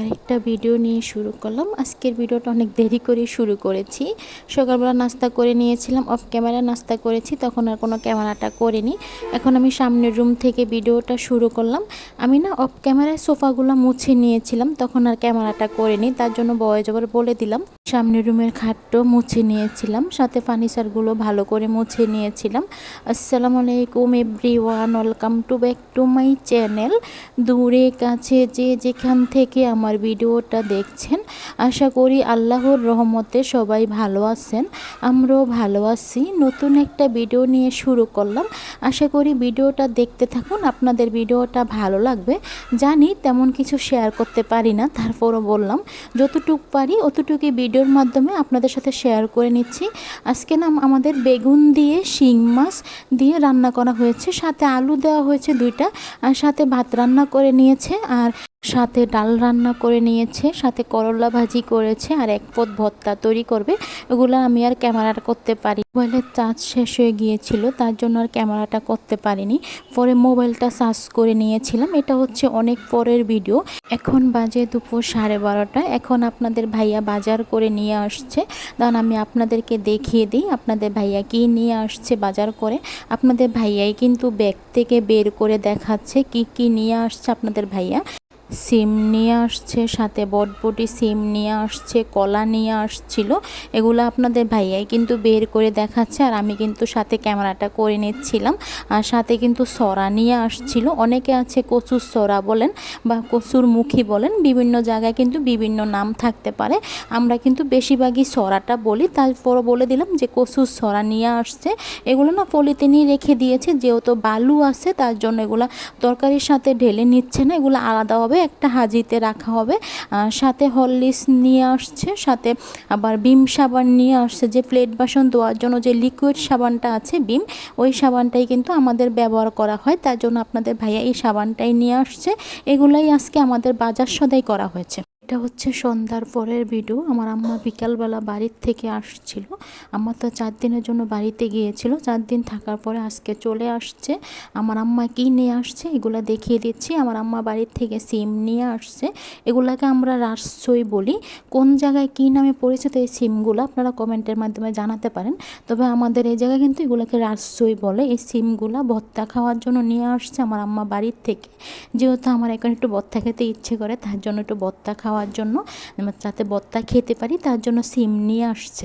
আরেকটা ভিডিও নিয়ে শুরু করলাম। আজকের ভিডিওটা অনেক দেরি করে শুরু করেছি। সকালবেলা নাস্তা করে নিয়েছিলাম অফ ক্যামেরা নাস্তা করেছি, তখন আর কোনো ক্যামেরাটা করিনি। এখন আমি সামনের রুম থেকে ভিডিওটা শুরু করলাম। আমি না অফ ক্যামেরায় সোফাগুলো মুছে নিয়েছিলাম, তখন আর ক্যামেরাটা করিনি, তার জন্য বয় জবর বলে দিলাম। সামনের রুমের খাটও মুছে নিয়েছিলাম, সাথে ফার্নিচারগুলো ভালো করে মুছে নিয়েছিলাম। আসসালামু আলাইকুম every one welcome to back to my channel দূরে, কাছে, যে যেখান থেকে আমার ভিডিওটা দেখছেন, আশা করি আল্লাহর রহমতে সবাই ভালো আছেন, আমরাও ভালো আছি। নতুন একটা ভিডিও নিয়ে শুরু করলাম। আশা করি ভিডিওটা দেখতে থাকুন, আপনাদের ভিডিওটা ভালো লাগবে। জানি তেমন কিছু শেয়ার করতে পারি না, তারপরও বললাম, যতটুক পারি অতটুকুই ভিডিওর মাধ্যমে আপনাদের সাথে শেয়ার করে নিচ্ছি। আজকে না আমাদের বেগুন দিয়ে শিং মাছ দিয়ে রান্না করা হয়েছে, সাথে আলু দেওয়া হয়েছে দুইটা, আর সাথে ভাত রান্না করে নিয়েছে, আর সাথে ডাল রান্না করে নিয়েছে, সাথে করলা ভাজি করেছে আর এক পদ ভর্তা তৈরি করবে। এগুলো আমি আর ক্যামেরাটা করতে পারি মোবাইলের চার্জ শেষ হয়ে গিয়েছিল, তার জন্য আর ক্যামেরাটা করতে পারিনি। পরে মোবাইলটা চার্জ করে নিয়েছিলাম। এটা হচ্ছে অনেক পরের ভিডিও। এখন বাজে দুপুর সাড়ে বারোটা। এখন আপনাদের ভাইয়া বাজার করে নিয়ে আসছে। তখন আমি আপনাদেরকে দেখিয়ে দিই। আপনাদের ভাইয়া কি নিয়ে আসছে বাজার করে। আপনাদের ভাইয়াই কিন্তু ব্যাগ থেকে বের করে দেখাচ্ছে কি কি নিয়ে আসছে আপনাদের ভাইয়া। সিম নিয়ে আসছে, সাথে বটবটি সিম নিয়ে আসছে, কলা নিয়ে আসছিল। এগুলো আপনাদের ভাইয়াই কিন্তু বের করে দেখাচ্ছে আর আমি কিন্তু সাথে ক্যামেরাটা করে নিচ্ছিলাম। আর সাথে কিন্তু সরা নিয়ে আসছিল। অনেকে আছে কচুর সরা বলেন বা কচুর মুখী বলেন, বিভিন্ন জায়গায় কিন্তু বিভিন্ন নাম থাকতে পারে। আমরা কিন্তু বেশিরভাগই সরাটা বলি। তারপরও বলে দিলাম যে কচুর সরা নিয়ে আসছে। এগুলো না পলিথিনই রেখে দিয়েছে। যেহেতু বালু আছে, তার জন্য এগুলো তরকারির সাথে ঢেলে নিচ্ছে না। এগুলো আলাদাভাবে একটা হাজিতে রাখা হবে। সাথে হরলিক্স নিয়ে আসছে, সাথে আবার বিম সাবান নিয়ে আসছে। যে প্লেট বাসন ধোয়ার জন্য যে লিকুইড সাবানটা আছে, বিম, ওই সাবানটাই কিন্তু আমাদের ব্যবহার করা হয়। তার জন্য আপনাদের ভাইয়া এই সাবানটাই নিয়ে আসছে। এগুলাই আজকে আমাদের বাজার সদাই করা হয়েছে। এটা হচ্ছে সন্ধ্যার পরের ভিডিও আমার আম্মা বিকালবেলা বাড়ির থেকে আসছিল। আম্মা তো চার দিনের জন্য বাড়িতে গিয়েছিল। চার দিন থাকার পরে আজকে চলে আসছে। আমার আম্মা কি নিয়ে আসছে এগুলো দেখিয়ে দিচ্ছি। আমার আম্মা বাড়ির থেকে সিম নিয়ে আসছে। এগুলাকে আমরা রাসই বলি। কোন জায়গায় কি নামে পরিচিত এই সিমগুলো আপনারা কমেন্টের মাধ্যমে জানাতে পারেন। তবে আমাদের এই জায়গায় কিন্তু এগুলোকে রাসই বলে। এই সিমগুলো ভর্তা খাওয়ার জন্য নিয়ে আসছে আমার আম্মা বাড়ির থেকে। যেহেতু আমার এখন একটু ভর্তা খেতে ইচ্ছে করে, তার জন্য একটু ভর্তা খাওয়া খাওয়ার জন্য যাতে বত্তা খেতে পারি তার জন্য সিম নিয়ে আসছে।